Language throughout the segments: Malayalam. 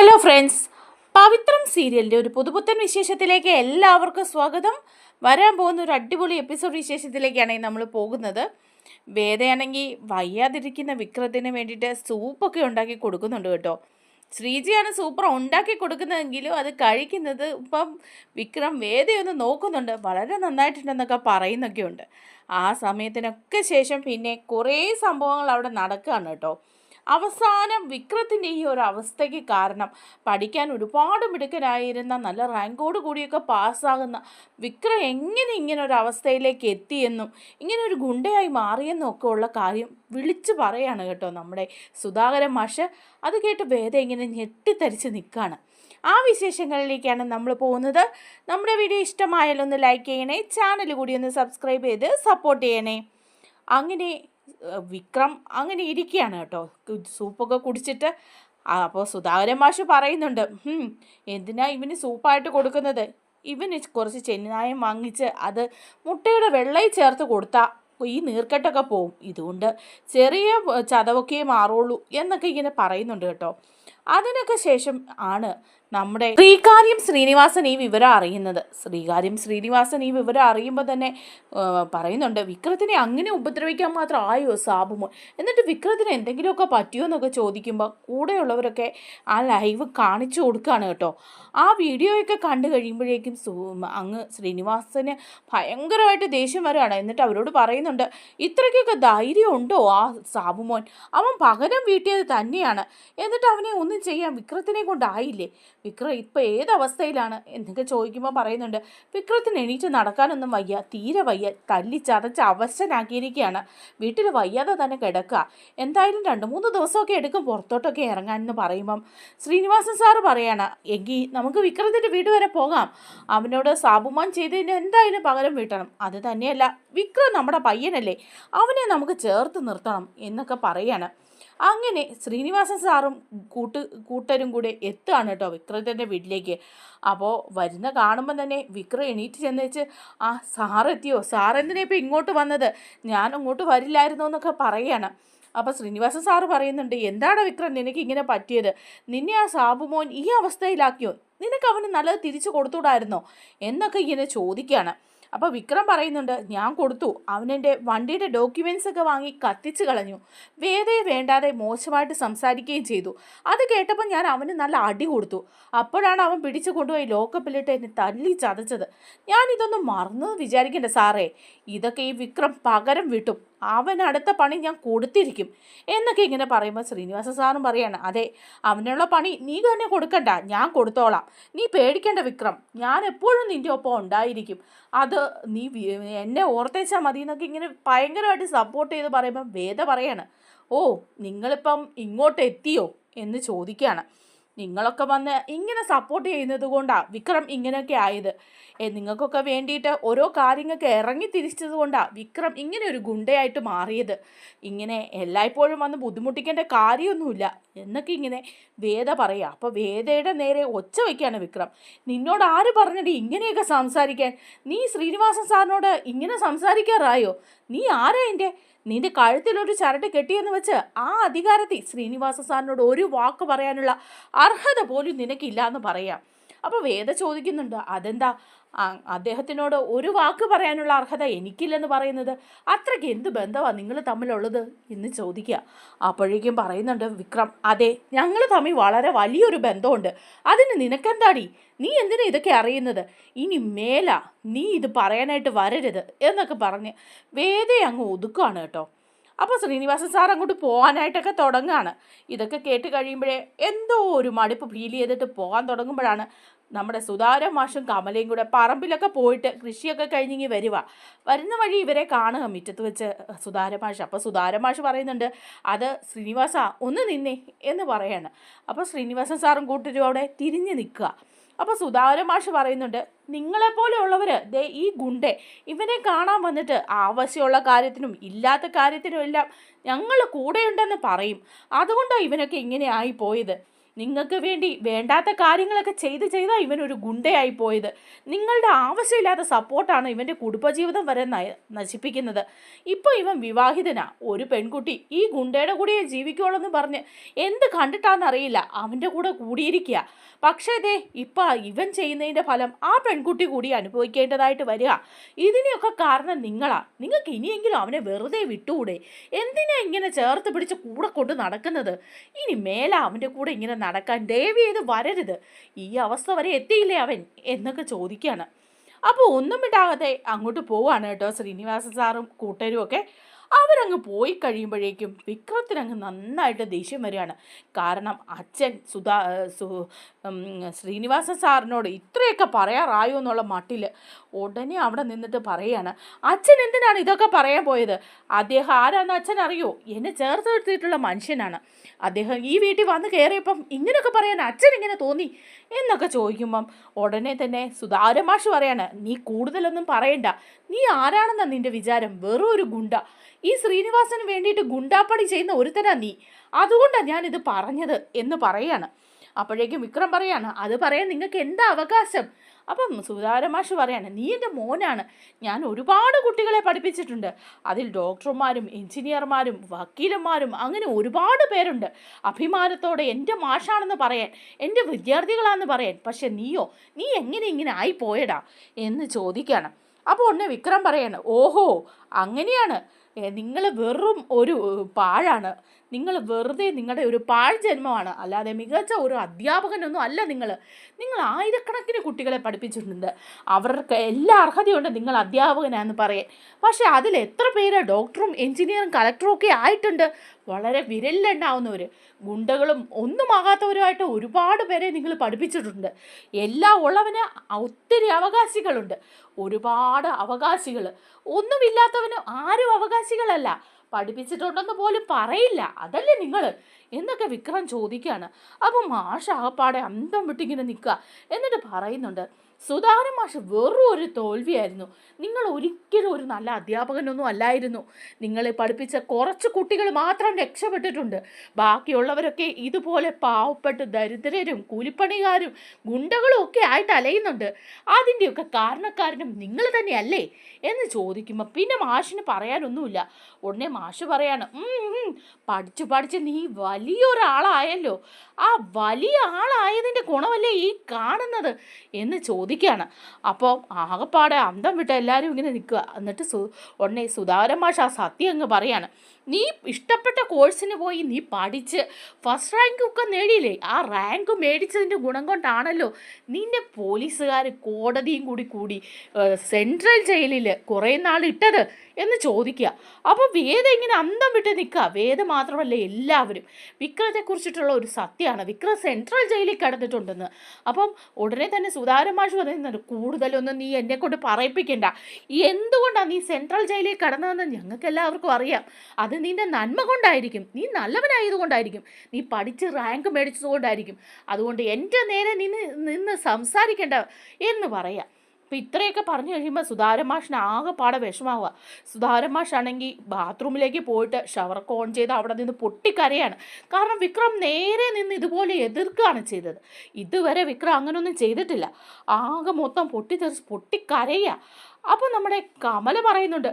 ഹലോ ഫ്രണ്ട്സ് പവിത്രം സീരിയലിന്റെ ഒരു പുതുപുത്തൻ വിശേഷത്തിലേക്ക് എല്ലാവർക്കും സ്വാഗതം. വരാൻ പോകുന്ന ഒരു അടിപൊളി എപ്പിസോഡ് വിശേഷത്തിലേക്കാണ് നമ്മൾ പോകുന്നത്. വേദയാണെങ്കിൽ വയ്യാതിരിക്കുന്ന വിക്രത്തിന് വേണ്ടിയിട്ട് സൂപ്പൊക്കെ ഉണ്ടാക്കി കൊടുക്കുന്നുണ്ട് കേട്ടോ. ശ്രീജിയാണ് സൂപ്പർ ഉണ്ടാക്കി കൊടുക്കുന്നതെങ്കിലും അത് കഴിക്കുന്നത് ഇപ്പം വിക്രം വേദയൊന്ന് നോക്കുന്നുണ്ട്. വളരെ നന്നായിട്ടുണ്ടെന്നൊക്കെ പറയുന്നൊക്കെ ഉണ്ട് ആ സമയത്തിനൊക്കെ ശേഷം പിന്നെ കുറേ സംഭവങ്ങൾ അവിടെ നടക്കുകയാണ് കേട്ടോ. അവസാനം വിക്രത്തിന്റെ ഈ ഒരു അവസ്ഥയ്ക്ക് കാരണം പഠിക്കാൻ ഒരുപാട് മിടുക്കനായിരുന്ന നല്ല റാങ്കോട് കൂടിയൊക്കെ പാസ്സാകുന്ന വിക്രം എങ്ങനെ ഇങ്ങനെ ഒരു അവസ്ഥയിലേക്ക് എത്തിയെന്നും ഇങ്ങനെ ഒരു ഗുണ്ടയായി മാറിയെന്നും ഒക്കെ ഉള്ള കാര്യം വിളിച്ചു പറയാണ് കേട്ടോ നമ്മുടെ സുധാകരൻ മാഷ്. അത് കേട്ട് വേദ ഇങ്ങനെ ഞെട്ടിത്തരിച്ച് നിൽക്കുകയാണ് ആ വിശേഷങ്ങളിലേക്കാണ് നമ്മൾ പോകുന്നത്. നമ്മുടെ വീഡിയോ ഇഷ്ടമായാലൊന്ന് ലൈക്ക് ചെയ്യണേ ചാനൽ കൂടി ഒന്ന് സബ്സ്ക്രൈബ് ചെയ്ത് സപ്പോർട്ട് ചെയ്യണേ. അങ്ങനെ വിക്രം അങ്ങനെ ഇരിക്കുകയാണ് കേട്ടോ. സൂപ്പൊക്കെ കുടിച്ചിട്ട് അപ്പോൾ സുധാകരൻ മാഷ് പറയുന്നുണ്ട് "ഹും, എന്തിനാ ഇവന് സൂപ്പായിട്ട് കൊടുക്കുന്നത്? ഇവന് കുറച്ച് ചെന്നായം വാങ്ങിച്ച് അത് മുട്ടയുടെ വെള്ളയിൽ ചേർത്ത് കൊടുത്താൽ ഈ നീർക്കെട്ടൊക്കെ പോവും. ഇതുകൊണ്ട് ചെറിയ ചതവൊക്കെ മാറുള്ളൂ എന്നൊക്കെ ഇങ്ങനെ പറയുന്നുണ്ട് കേട്ടോ. അതിനൊക്കെ ശേഷം ആണ് നമ്മുടെ ശ്രീകാര്യം ശ്രീനിവാസൻ ഈ വിവരം അറിയുന്നത്. ശ്രീകാര്യം ശ്രീനിവാസൻ ഈ വിവരം അറിയുമ്പോൾ തന്നെ പറയുന്നുണ്ട് വിക്രത്തിനെ അങ്ങനെ ഉപദ്രവിക്കാൻ മാത്രം ആയോ സാബുമോ എന്നിട്ട് വിക്രത്തിന് എന്തെങ്കിലുമൊക്കെ പറ്റിയോ എന്നൊക്കെ ചോദിക്കുമ്പോൾ കൂടെയുള്ളവരൊക്കെ ആ ലൈവ് കാണിച്ചു കൊടുക്കുകയാണ് കേട്ടോ. ആ വീഡിയോയൊക്കെ കണ്ടു കഴിയുമ്പോഴേക്കും അങ്ങ് ശ്രീനിവാസന് ഭയങ്കരമായിട്ട് ദേഷ്യം വരികയാണ്. എന്നിട്ട് അവരോട് പറയുന്നുണ്ട് ഇത്രയ്ക്കൊക്കെ ധൈര്യം ഉണ്ടോ ആ സാബുമോൻ അവൻ പകരം വീട്ടിയത് തന്നെയാണ്. എന്നിട്ട് അവനെ ഒന്നും ചെയ്യാൻ വിക്രത്തിനെ കൊണ്ടായില്ലേ? വിക്രം ഇപ്പം ഏതവസ്ഥയിലാണ്? എന്നൊക്കെ ചോദിക്കുമ്പോൾ പറയുന്നുണ്ട്. വിക്രത്തിന് എണീറ്റ് നടക്കാനൊന്നും വയ്യ. തീരെ വയ്യ. തല്ലി ചതച്ച് അവശനാക്കിയിരിക്കുകയാണ് വീട്ടിൽ വയ്യാതെ തന്നെ കിടക്കുക എന്തായാലും രണ്ട് മൂന്ന് ദിവസമൊക്കെ എടുക്കും പുറത്തോട്ടൊക്കെ ഇറങ്ങാൻ എന്ന് പറയുമ്പം. ശ്രീനിവാസൻ സാറ് പറയാണ് എങ്കിൽ നമുക്ക് വിക്രത്തിന്റെ വീട് വരെ പോകാം. അവനോട് സാബുമാൻ ചെയ്തതിന് എന്തായാലും പകരം വീട്ടണം. അത് തന്നെയല്ല വിക്രം നമ്മുടെ പയ്യനല്ലേ. അവനെ നമുക്ക് ചേർത്ത് നിർത്തണം എന്നൊക്കെ പറയാണ്. അങ്ങനെ ശ്രീനിവാസൻ സാറും കൂട്ട് കൂട്ടരും കൂടെ എത്തുകയാണ് കേട്ടോ വിക്രത്തിന്റെ വീട്ടിലേക്ക്. അപ്പോൾ വരുന്ന കാണുമ്പോൾ തന്നെ വിക്രം എണീറ്റ് ചെന്നേച്ച് ആ സാറെത്തിയോ സാറെന്തിനാ ഇപ്പോൾ ഇങ്ങോട്ട് വന്നത്? ഞാൻ അങ്ങോട്ട് വരില്ലായിരുന്നു എന്നൊക്കെ പറയുകയാണ് അപ്പോൾ ശ്രീനിവാസൻ സാറ് പറയുന്നുണ്ട് എന്താണ് വിക്രം നിനക്ക് ഇങ്ങനെ പറ്റിയത്? നിന്നെ ആ സാബുമോൻ ഈ അവസ്ഥയിലാക്കിയോ? നിനക്ക് അവന് നല്ലത് തിരിച്ചു കൊടുത്തുകൂടായിരുന്നോ എന്നൊക്കെ ഇങ്ങനെ ചോദിക്കുകയാണ്. അപ്പോൾ വിക്രം പറയുന്നുണ്ട് ഞാൻ കൊടുത്തു. അവനെന്റെ വണ്ടിയുടെ ഡോക്യുമെൻസ് ഒക്കെ വാങ്ങി കത്തിച്ച് കളഞ്ഞു. വേദയെ വേണ്ടാതെ മോശമായിട്ട് സംസാരിക്കുകയും ചെയ്തു. അത് കേട്ടപ്പോൾ ഞാൻ അവന് നല്ല അടി കൊടുത്തു. അപ്പോഴാണ് അവൻ പിടിച്ചു കൊണ്ടുപോയി ലോക്കപ്പിലിട്ട് എന്നെ തല്ലി ചതച്ചത്. ഞാൻ ഇതൊന്നും മറന്നു വിചാരിക്കേണ്ട സാറേ. ഇതൊക്കെ ഈ വിക്രം പകരം വിട്ടും. അവൻ അടുത്ത പണി ഞാൻ കൊടുത്തിരിക്കും. എന്നൊക്കെ ഇങ്ങനെ പറയുമ്പോൾ ശ്രീനിവാസ സാറും പറയാണ് അതെ അവനുള്ള പണി നീ തന്നെ കൊടുക്കണ്ട ഞാൻ കൊടുത്തോളാം. നീ പേടിക്കേണ്ട വിക്രം ഞാൻ എപ്പോഴും നിന്റെ ഒപ്പം ഉണ്ടായിരിക്കും. അത് നീ എന്നെ ഓർത്തേച്ചാൽ മതി എന്നൊക്കെ ഇങ്ങനെ ഭയങ്കരമായിട്ട് സപ്പോർട്ട് ചെയ്ത് പറയുമ്പോൾ വേദ പറയാണ് ഓ നിങ്ങളിപ്പം ഇങ്ങോട്ട് എത്തിയോ എന്ന് ചോദിക്കുകയാണ് നിങ്ങളൊക്കെ വന്ന് ഇങ്ങനെ സപ്പോർട്ട് ചെയ്യുന്നത് കൊണ്ടാണ് വിക്രം ഇങ്ങനെയൊക്കെ ആയത്. നിങ്ങൾക്കൊക്കെ വേണ്ടിയിട്ട് ഓരോ കാര്യങ്ങൾക്ക് ഇറങ്ങി തിരിച്ചത് കൊണ്ടാണ് വിക്രം ഇങ്ങനെ ഒരു ഗുണ്ടയായിട്ട് മാറിയത്. ഇങ്ങനെ എല്ലായ്പ്പോഴും വന്ന് ബുദ്ധിമുട്ടിക്കേണ്ട കാര്യമൊന്നുമില്ല. എന്നൊക്കെ ഇങ്ങനെ വേദ പറയുക അപ്പോൾ വേദയുടെ നേരെ ഒച്ച വയ്ക്കുകയാണ് വിക്രം. നിന്നോട് ആര് പറഞ്ഞിട്ട് ഇങ്ങനെയൊക്കെ സംസാരിക്കാൻ? നീ ശ്രീനിവാസൻ സാറിനോട് ഇങ്ങനെ സംസാരിക്കാറായോ? നീ ആരാ എന്റെ നിന്റെ കഴുത്തിലൊരു ചരട് കെട്ടിയെന്ന് വെച്ച് ആ അധികാരത്തിൽ ശ്രീനിവാസ സാറിനോട് ഒരു വാക്ക് പറയാനുള്ള അർഹത പോലും നിനക്കില്ല എന്ന് പറയാം. അപ്പോൾ വേദ ചോദിക്കുന്നുണ്ട് അതെന്താ? അദ്ദേഹത്തിനോട് ഒരു വാക്ക് പറയാനുള്ള അർഹത എനിക്കില്ലെന്ന് പറയുന്നത്. അത്രയ്ക്ക് എന്ത് ബന്ധമാണ് നിങ്ങൾ തമ്മിലുള്ളത്? എന്ന് ചോദിക്കുക. അപ്പോഴേക്കും പറയുന്നുണ്ട് വിക്രം അതെ ഞങ്ങൾ തമ്മിൽ വളരെ വലിയൊരു ബന്ധമുണ്ട്. അതിന് നിനക്കെന്താടി? നീ എന്തിനാ ഇതൊക്കെ അറിയുന്നത്? ഇനി മേല നീ ഇത് പറയാനായിട്ട് വരരുത് എന്നൊക്കെ പറഞ്ഞ് വേദയെ അങ്ങ് ഒതുക്കുകയാണ് കേട്ടോ. അപ്പോൾ ശ്രീനിവാസൻ സാർ അങ്ങോട്ട് പോകാനായിട്ടൊക്കെ തുടങ്ങുകയാണ് ഇതൊക്കെ കേട്ട് കഴിയുമ്പോഴേ എന്തോ ഒരു മടുപ്പ് ഫീൽ ചെയ്തിട്ട് പോകാൻ തുടങ്ങുമ്പോഴാണ് നമ്മുടെ സുതാര മാഷും കമലയും കൂടെ പറമ്പിലൊക്കെ പോയിട്ട് കൃഷിയൊക്കെ കഴിഞ്ഞിങ്ങി വരിക വരുന്ന വഴി ഇവരെ കാണുക മുറ്റത്ത് വെച്ച് സുതാര മാഷ്. അപ്പോൾ സുതാര മാഷ് പറയുന്നുണ്ട് അത് ശ്രീനിവാസ ഒന്ന് നിന്നേ എന്ന് പറയാണ്. അപ്പോൾ ശ്രീനിവാസൻ സാറും കൂട്ടരും അവിടെ തിരിഞ്ഞ് നിൽക്കുക. അപ്പോൾ സുധാകരൻ മാഷ് പറയുന്നുണ്ട് നിങ്ങളെപ്പോലെയുള്ളവർ ദേ ഈ ഗുണ്ടെ ഇവനെ കാണാൻ വന്നിട്ട് ആവശ്യമുള്ള കാര്യത്തിനും ഇല്ലാത്ത കാര്യത്തിനും എല്ലാം ഞങ്ങൾ കൂടെയുണ്ടെന്ന് പറയും. അതുകൊണ്ടാണ് ഇവനൊക്കെ ഇങ്ങനെ ആയി പോയത്? നിങ്ങൾക്ക് വേണ്ടി വേണ്ടാത്ത കാര്യങ്ങളൊക്കെ ചെയ്ത് ചെയ്താൽ ഇവനൊരു ഗുണ്ടയായി പോയത്. നിങ്ങളുടെ ആവശ്യമില്ലാത്ത സപ്പോർട്ടാണ് ഇവന്റെ കുടുംബജീവിതം വരെ നശിപ്പിക്കുന്നത്. ഇപ്പോൾ ഇവൻ വിവാഹിതനാ. ഒരു പെൺകുട്ടി ഈ ഗുണ്ടയുടെ കൂടെ ജീവിക്കുകയുള്ളൂ എന്ന് പറഞ്ഞ് എന്ത് കണ്ടിട്ടാണെന്നറിയില്ല അവന്റെ കൂടെ കൂടിയിരിക്കുക പക്ഷേ ദേ ഇപ്പം ഇവൻ ചെയ്യുന്നതിന്റെ ഫലം ആ പെൺകുട്ടി കൂടി അനുഭവിക്കേണ്ടതായിട്ട് വരിക. ഇതിനെയൊക്കെ കാരണം നിങ്ങളാ. നിങ്ങൾക്ക് ഇനിയെങ്കിലും അവനെ വെറുതെ വിട്ടുകൂടെ? എന്തിനാ ഇങ്ങനെ ചേർത്ത് പിടിച്ച് കൂടെ കൊണ്ട് നടക്കുന്നത്? ഇനി മേല അവന്റെ കൂടെ ഇങ്ങനെ നടക്കാൻ ദയവ് ചെയ്ത് വരരുത്. ഈ അവസ്ഥ വരെ എത്തിയില്ലേ അവൻ? എന്നൊക്കെ ചോദിക്കുകയാണ് അപ്പോൾ ഒന്നും വിടാതെ അങ്ങോട്ട് പോവാണ് കേട്ടോ ശ്രീനിവാസ സാറും കൂട്ടരും ഒക്കെ. അവരങ്ങ് പോയി കഴിയുമ്പോഴേക്കും വിക്രത്തിനങ്ങ് നന്നായിട്ട് ദേഷ്യം വരികയാണ്. കാരണം അച്ഛൻ സുധാ സു ശ്രീനിവാസൻ ശ്രീനിവാസ സാറിനോട് ഇത്രയൊക്കെ പറയാറായോ എന്നുള്ള മട്ടിൽ ഉടനെ അവിടെ നിന്നിട്ട് പറയാണ് അച്ഛൻ എന്തിനാണ് ഇതൊക്കെ പറയാൻ പോയത്? അദ്ദേഹം ആരാന്ന് അച്ഛൻ അറിയോ? എന്നെ ചേർത്ത് നിർത്തിയിട്ടുള്ള മനുഷ്യനാണ്. അദ്ദേഹം ഈ വീട്ടിൽ വന്ന് കയറിയപ്പം ഇങ്ങനെയൊക്കെ പറയാൻ അച്ഛൻ ഇങ്ങനെ തോന്നി എന്നൊക്കെ ചോദിക്കുമ്പം ഉടനെ തന്നെ സുധാരമാഷ് പറയാണ് നീ കൂടുതലൊന്നും പറയണ്ട. നീ ആരാണെന്ന നിന്റെ വിചാരം? വെറും ഒരു ഗുണ്ട. ഈ ശ്രീനിവാസന് വേണ്ടിയിട്ട് ഗുണ്ടാപ്പണി ചെയ്യുന്ന ഒരുത്തനാ നീ. അതുകൊണ്ടാണ് ഞാനിത് പറഞ്ഞത് എന്ന് പറയാണ്. അപ്പോഴേക്കും വിക്രം പറയാണ് അത് പറയാൻ നിങ്ങൾക്ക് എന്താ അവകാശം? അപ്പം സുധാരമാഷ് പറയാണ് നീ എന്റെ മോനാണ്. ഞാൻ ഒരുപാട് കുട്ടികളെ പഠിപ്പിച്ചിട്ടുണ്ട്. അതിൽ ഡോക്ടർമാരും എഞ്ചിനീയർമാരും വക്കീലന്മാരും അങ്ങനെ ഒരുപാട് പേരുണ്ട്. അഭിമാനത്തോടെ എന്റെ മാഷാണെന്ന് പറയാൻ എന്റെ വിദ്യാർത്ഥികളാണെന്ന് പറയാൻ. പക്ഷെ നീയോ നീ എങ്ങനെ ഇങ്ങനെ ആയി പോയടാ? എന്ന് ചോദിക്കുകയാണ് അപ്പോൾ ഉടനെ വിക്രം പറയാണ് ഓഹോ അങ്ങനെയാണ്. നിങ്ങൾ വെറും ഒരു പാഴാണ്. നിങ്ങൾ വെറുതെ നിങ്ങളുടെ ഒരു പാഴ് ജന്മമാണ്. അല്ലാതെ മികച്ച ഒരു അധ്യാപകനൊന്നും അല്ല നിങ്ങൾ നിങ്ങൾ ആയിരക്കണക്കിന് കുട്ടികളെ പഠിപ്പിച്ചിട്ടുണ്ട്. അവർക്ക് എല്ലാ അർഹതയുണ്ട് നിങ്ങൾ അധ്യാപകനാന്ന് പറയാൻ. പക്ഷേ അതിൽ എത്ര പേര് ഡോക്ടറും എഞ്ചിനീയറും കളക്ടറും ഒക്കെ ആയിട്ടുണ്ട്? വളരെ വിരലിലുണ്ടാവുന്നവർ ഗുണ്ടകളും ഒന്നുമാകാത്തവരുമായിട്ട് ഒരുപാട് പേരെ നിങ്ങൾ പഠിപ്പിച്ചിട്ടുണ്ട്. എല്ലാം ഉള്ളവന് ഒത്തിരി അവകാശികളുണ്ട്. ഒരുപാട് അവകാശികൾ ഒന്നുമില്ലാത്തവന് ആരും അവകാശികളല്ല. പഠിപ്പിച്ചിട്ടുണ്ടെന്ന് പോലും പറയില്ല. അതല്ലേ നിങ്ങൾ എന്നൊക്കെ വിക്രം ചോദിക്കുകയാണ് അപ്പം മാഷ് ആകപ്പാടെ അന്തം വിട്ടിങ്ങനെ നിൽക്കുക എന്നിട്ട് പറയുന്നുണ്ട് സുധാകരൻ മാഷ് വെറും ഒരു തോൽവിയായിരുന്നു. നിങ്ങൾ ഒരിക്കലും ഒരു നല്ല അധ്യാപകനൊന്നും അല്ലായിരുന്നു. നിങ്ങളെ പഠിപ്പിച്ച കുറച്ച് കുട്ടികൾ മാത്രം രക്ഷപ്പെട്ടിട്ടുണ്ട്. ബാക്കിയുള്ളവരൊക്കെ ഇതുപോലെ പാവപ്പെട്ട് ദരിദ്രരും കൂലിപ്പണികാരും ഗുണ്ടകളും ഒക്കെ ആയിട്ട് അലയുന്നുണ്ട്. അതിന്റെയൊക്കെ കാരണക്കാരനും നിങ്ങൾ തന്നെയല്ലേ? എന്ന് ചോദിക്കുമ്പോൾ പിന്നെ മാഷിന് പറയാനൊന്നുമില്ല. ഉടനെ മാഷ് പറയാണ് "ഉം, ഉം, പഠിച്ചു പഠിച്ച് നീ വലിയൊരാളായല്ലോ. ആ വലിയ ആളായതിന്റെ ഗുണമല്ലേ ഈ കാണുന്നത്? എന്ന് ചോദിക്കുകയാണ്. അപ്പോൾ ആകെപ്പാടെ അന്തം വിട്ട് എല്ലാവരും ഇങ്ങനെ നിൽക്കുക. എന്നിട്ട് സു ഉടനെ സുധാകരൻ മാഷ് ആ സത്യം അങ്ങ് പറയാണ്. നീ ഇഷ്ടപ്പെട്ട കോഴ്സിന് പോയി നീ പഠിച്ച് ഫസ്റ്റ് റാങ്ക് ഒക്കെ നേടിയില്ലേ? ആ റാങ്ക് മേടിച്ചതിന്റെ ഗുണം കൊണ്ടാണല്ലോ നിന്നെ പോലീസുകാർ കോടതിയും കൂടി കൂടി സെൻട്രൽ ജയിലിൽ കുറേ നാൾ ഇട്ടത്. എന്ന് ചോദിക്കുക. അപ്പോൾ വേദ ഇങ്ങനെ അന്തം വിട്ട് നിൽക്കുക. വേദ മാത്രമല്ല എല്ലാവരും. വിക്രത്തെക്കുറിച്ചിട്ടുള്ള ഒരു സത്യമാണ്. വിക്രം സെൻട്രൽ ജയിലിൽ കിടന്നിട്ടുണ്ടെന്ന്. അപ്പം ഉടനെ തന്നെ പറയുന്നത് പറയുന്നുണ്ട് കൂടുതലൊന്നും നീ എന്നെ കൊണ്ട് പറയിപ്പിക്കണ്ട. എന്തുകൊണ്ടാണ് നീ സെൻട്രൽ ജയിലിൽ കിടന്നതെന്ന് ഞങ്ങൾക്ക് എല്ലാവർക്കും അറിയാം. അത് നിന്റെ നന്മ കൊണ്ടായിരിക്കും. നീ നല്ലവനായതുകൊണ്ടായിരിക്കും. നീ പഠിച്ച് റാങ്ക് മേടിച്ചതുകൊണ്ടായിരിക്കും. അതുകൊണ്ട് എന്റെ നേരെ നിന്ന് നിന്ന് സംസാരിക്കേണ്ട എന്ന് പറയാം. അപ്പം ഇത്രയൊക്കെ പറഞ്ഞു കഴിയുമ്പോൾ സുധാരൻ മാഷിന് ആകെപ്പാടെ വിഷമാവുക. സുധാരൻ മാഷാണെങ്കിൽ ബാത്റൂമിലേക്ക് പോയിട്ട് ഷവർക്ക് ഓൺ ചെയ്ത് അവിടെ നിന്ന് പൊട്ടിക്കരയാണ്. കാരണം വിക്രം നേരെ നിന്ന് ഇതുപോലെ എതിർക്കുകയാണ് ചെയ്തത്. ഇതുവരെ വിക്രം അങ്ങനെയൊന്നും ചെയ്തിട്ടില്ല. ആകെ മൊത്തം പൊട്ടിത്തെറിച്ച് പൊട്ടിക്കരയുക അപ്പോൾ നമ്മുടെ കമല പറയുന്നുണ്ട്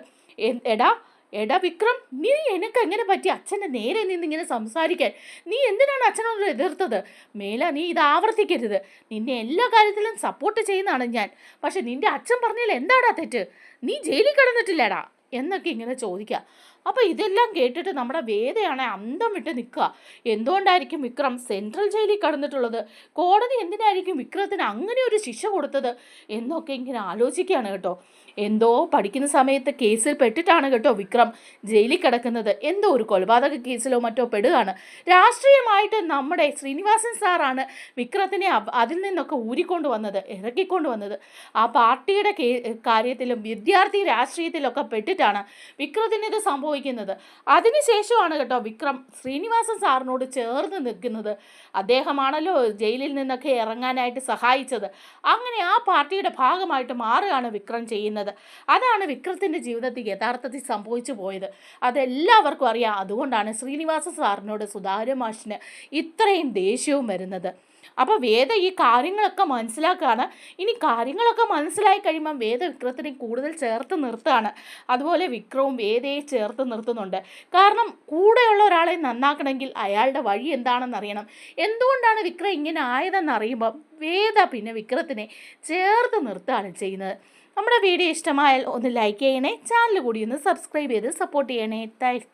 എടാ എടാ വിക്രം നീ എനിക്ക് എങ്ങനെ പറ്റി അച്ഛന്റെ നേരെ നിന്ന് ഇങ്ങനെ സംസാരിക്കാൻ? നീ എന്തിനാണ് അച്ഛനോട് എതിർത്തത്? മേല നീ ഇത് ആവർത്തിക്കരുത്. നിന്നെ എല്ലാ കാര്യത്തിലും സപ്പോർട്ട് ചെയ്യുന്നതാണ് ഞാൻ. പക്ഷെ നിന്റെ അച്ഛൻ പറഞ്ഞാൽ എന്താടാ തെറ്റ്? നീ ജയിലിൽ കിടന്നിട്ടില്ലടാ. എന്നൊക്കെ ഇങ്ങനെ ചോദിക്കുക. അപ്പോൾ ഇതെല്ലാം കേട്ടിട്ട് നമ്മുടെ വേദയാണ് അന്തം വിട്ട് നിൽക്കുക. എന്തുകൊണ്ടായിരിക്കും വിക്രം സെൻട്രൽ ജയിലിൽ കടന്നിട്ടുള്ളത്? കോടതി എന്തിനായിരിക്കും വിക്രത്തിന് അങ്ങനെ ഒരു ശിക്ഷ കൊടുത്തത്? എന്നൊക്കെ ഇങ്ങനെ ആലോചിക്കുകയാണ് കേട്ടോ. എന്തോ പഠിക്കുന്ന സമയത്ത് കേസിൽ പെട്ടിട്ടാണ് കേട്ടോ വിക്രം ജയിലിൽ കിടക്കുന്നത്. എന്തോ ഒരു കൊലപാതക കേസിലോ മറ്റോ പെടുകയാണ്. രാഷ്ട്രീയമായിട്ട് നമ്മുടെ ശ്രീനിവാസൻ സാറാണ് വിക്രത്തിനെ അതിൽ നിന്നൊക്കെ ഊരിക്കൊണ്ട് വന്നത് ഇറക്കിക്കൊണ്ട് വന്നത്. ആ പാർട്ടിയുടെ കാര്യത്തിലും വിദ്യാർത്ഥി രാഷ്ട്രീയത്തിലൊക്കെ പെട്ടിട്ടാണ് വിക്രത്തിന് ഇത് സംഭവിക്കുന്നത്. അതിനുശേഷമാണ് കേട്ടോ വിക്രം ശ്രീനിവാസൻ സാറിനോട് ചേർന്ന് നിൽക്കുന്നത്. അദ്ദേഹമാണല്ലോ ജയിലിൽ നിന്നൊക്കെ ഇറങ്ങാനായിട്ട് സഹായിച്ചത്. അങ്ങനെ ആ പാർട്ടിയുടെ ഭാഗമായിട്ട് മാറുകയാണ് വിക്രം ചെയ്യുന്നത്. അതാണ് വിക്രത്തിന്റെ ജീവിതത്തിൽ യഥാർത്ഥത്തിൽ സംഭവിച്ചു പോയത്. അതെല്ലാവർക്കും അറിയാം. അതുകൊണ്ടാണ് ശ്രീനിവാസ സാറിനോട് സുധാകര മാഷിന് ഇത്രയും ദേഷ്യവും വരുന്നത്. അപ്പോൾ വേദ ഈ കാര്യങ്ങളൊക്കെ മനസ്സിലാക്കുകയാണ്. ഇനി കാര്യങ്ങളൊക്കെ മനസ്സിലായി കഴിയുമ്പം വേദ വിക്രത്തിനെ കൂടുതൽ ചേർത്ത് നിർത്തുകയാണ്. അതുപോലെ വിക്രവും വേദയെ ചേർത്ത് നിർത്തുന്നുണ്ട്. കാരണം കൂടെയുള്ള ഒരാളെ നന്നാക്കണമെങ്കിൽ അയാളുടെ വഴി എന്താണെന്ന് അറിയണം. എന്തുകൊണ്ടാണ് വിക്രം ഇങ്ങനെ ആയതെന്ന് അറിയുമ്പം വേദ പിന്നെ വിക്രത്തിനെ ചേർത്ത് നിർത്തുകയാണ് ചെയ്യുന്നത്. നമ്മുടെ വീഡിയോ ഇഷ്ടമായാൽ ഒന്ന് ലൈക്ക് ചെയ്യണേ ചാനൽ കൂടി ഒന്ന് സബ്സ്ക്രൈബ് ചെയ്ത് സപ്പോർട്ട് ചെയ്യണേ. താങ്ക്